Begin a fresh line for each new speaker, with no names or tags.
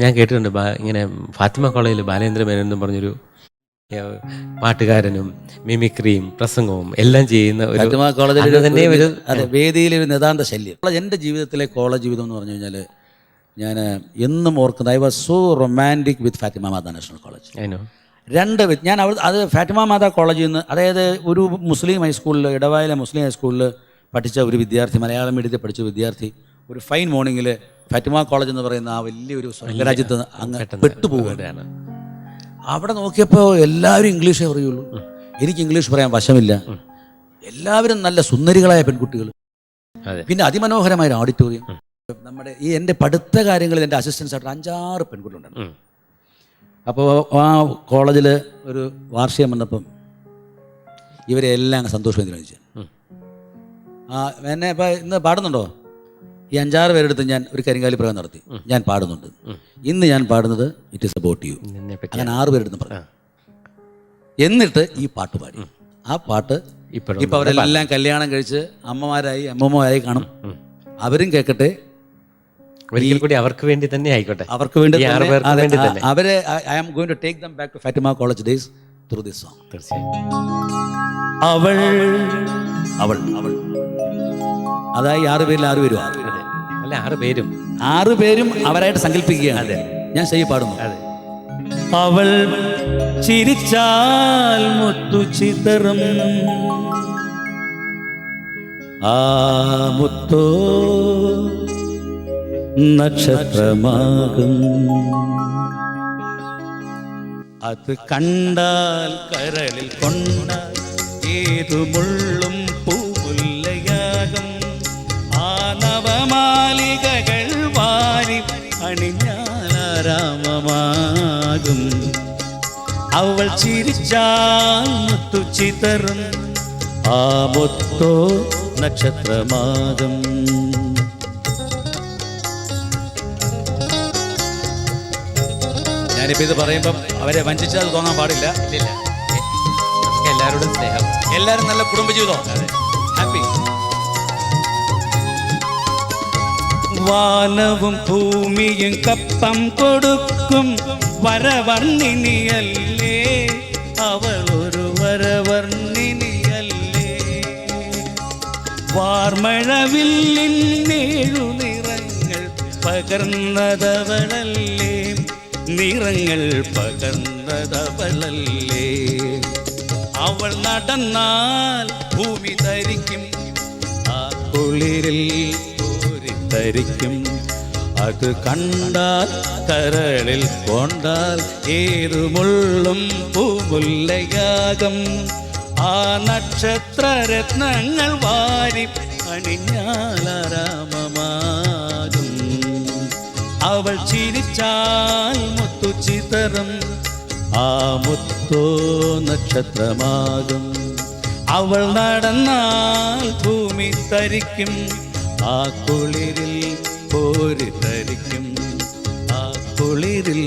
ഞാൻ കേട്ടിട്ടുണ്ട് ബാ- ഇങ്ങനെ ഫാത്തിമ കോളേജിൽ ബാലേന്ദ്ര മേനോൻ എന്ന് പറഞ്ഞൊരു പാട്ടുകാരനും മിമിക്രിയും പ്രസംഗവും എല്ലാം ചെയ്യുന്ന ഒരു
കോളേജിൽ
തന്നെ ഒരു
അതെ വേദിയിലെ ഒരു നിതാന്ത ശല്യം. എന്റെ ജീവിതത്തിലെ കോളേജ് ജീവിതം എന്ന് പറഞ്ഞു കഴിഞ്ഞാൽ ഞാൻ എന്നും ഓർക്കുന്നത് I was so romantic with Fatima Mata national college. രണ്ട് ഞാൻ അവിടെ അത് ഫാത്തിമ മാതാ കോളേജിൽ നിന്ന് അതായത് ഒരു മുസ്ലിം ഹൈസ്കൂളിൽ ഇടവായിലെ മുസ്ലിം ഹൈസ്കൂളിൽ പഠിച്ച ഒരു വിദ്യാർത്ഥി മലയാളം മീഡിയത്തിൽ പഠിച്ച വിദ്യാർത്ഥി ഒരു ഫൈൻ മോർണിംഗിൽ ഫാറ്റിമ കോളേജ് എന്ന് പറയുന്ന ആ വലിയൊരു സ്വർഗരാജ്യത്ത് അങ്ങ് പെട്ടുപോവുകയാണ്. അവിടെ നോക്കിയപ്പോൾ എല്ലാവരും ഇംഗ്ലീഷേ പറയുള്ളൂ. എനിക്ക് ഇംഗ്ലീഷ് പറയാൻ വശമില്ല. എല്ലാവരും നല്ല സുന്ദരികളായ പെൺകുട്ടികൾ. പിന്നെ അതിമനോഹരമായ ഒരു ഓഡിറ്റോറിയം നമ്മുടെ ഈ എന്റെ പഠിത്ത കാര്യങ്ങളിൽ എന്റെ അസിസ്റ്റൻസ് ആയിട്ട് അഞ്ചാറ് പെൺകുട്ടികളുണ്ടായിരുന്നു
ഉം.
അപ്പോൾ ആ കോളേജിൽ ഒരു വാർഷികം വന്നപ്പം ഇവരെ എല്ലാം അങ്ങ് സന്തോഷം ചോദിച്ചു. ആ എന്നെ ഇപ്പം ഇന്ന് പാടുന്നുണ്ടോ? ഈ അഞ്ചാറ് പേരെടുത്ത് ഞാൻ ഒരു കരിങ്കാലി പ്രയോഗം നടത്തി. ഞാൻ പാടുന്നുണ്ട്. ഇന്ന് ഞാൻ പാടുന്നത് ഇറ്റ് ഇസ് അബൌട്ട് യു അങ്ങനെ ആറ് പേരെടുത്ത് പറഞ്ഞു. എന്നിട്ട് ഈ പാട്ട് പാടി. ആ പാട്ട് ഇപ്പൊ അവരെല്ലാം കല്യാണം കഴിച്ച് അമ്മമാരായി അമ്മമാരായി കാണും. അവരും കേൾക്കട്ടെ
ഒരിക്കൽ കൂടി അവർക്ക് വേണ്ടി തന്നെ ആയിക്കോട്ടെ.
അവർക്ക് വേണ്ടി
ആറ്.
അവരെ I am going to take them back to Fatima college days through this song
തീർച്ചയായും.
അവൾ അവൾ അവൾ. അതായി ആറ് പേരിൽ ആറ് പേരും
അതെ അല്ല ആറ് പേരും.
ആറ് പേരും അവരായിട്ട് സങ്കല്പിക്കുകയാണ്. അതെ. ഞാൻ ചെയ്യ പാടുന്നു.
അതെ.
അവൾ ചിരിച്ചാൽ മുത്തു ചിതറും. ആ മുത്തോ നക്ഷത്രമാകും. അത് കണ്ടാൽ കരളിൽ കൊണ്ട ഏതു മുള്ളും അണിഞ്ഞാലാരാമമാകും അവൾ ചിരിച്ചാൽ മുത്തു ചിതറും. ആ മുത്തോ നക്ഷത്രമാകും. ഞാനിപ്പോ ഇത് പറയുമ്പം അവരെ വഞ്ചിച്ചാൽ തോന്നാൻ പാടില്ല.
എല്ലാവരോടും സ്നേഹം
എല്ലാവരും നല്ല കുടുംബജീവിതം വാനവും ഭൂമിയും കപ്പം കൊടുക്കും. വരവർണിനിയല്ലേ? അവൾ ഒരു വരവർണിനിയല്ലേ? വാർമഴവില്ലിൻ നേഴു നിറങ്ങൾ പകർന്നതവളല്ലേ? നിറങ്ങൾ പകർന്നതവളല്ലേ? അവൾ നടന്നാൽ ഭൂമി ധരിക്കും. ആ കുളിരിൽ കോരിത്തരിക്കും അത് കണ്ടാൽ കരളിൽ കൊണ്ടാൽ ഏതു മുള്ളും പൂമുല്ലയാകം. ആ നക്ഷത്ര രത്നങ്ങൾ വാരി അണിഞ്ഞാലാരാമമാകും അവൾ ചിരിച്ചാൽ മുത്തു ചിതറും. ആ മുത്തോ നക്ഷത്രമാകും. അവൾ നടന്നാൽ ഭൂമി തരിക്കും. ആ കുളിരിൽ പോരി തരിക്കും ആ കുളിരിൽ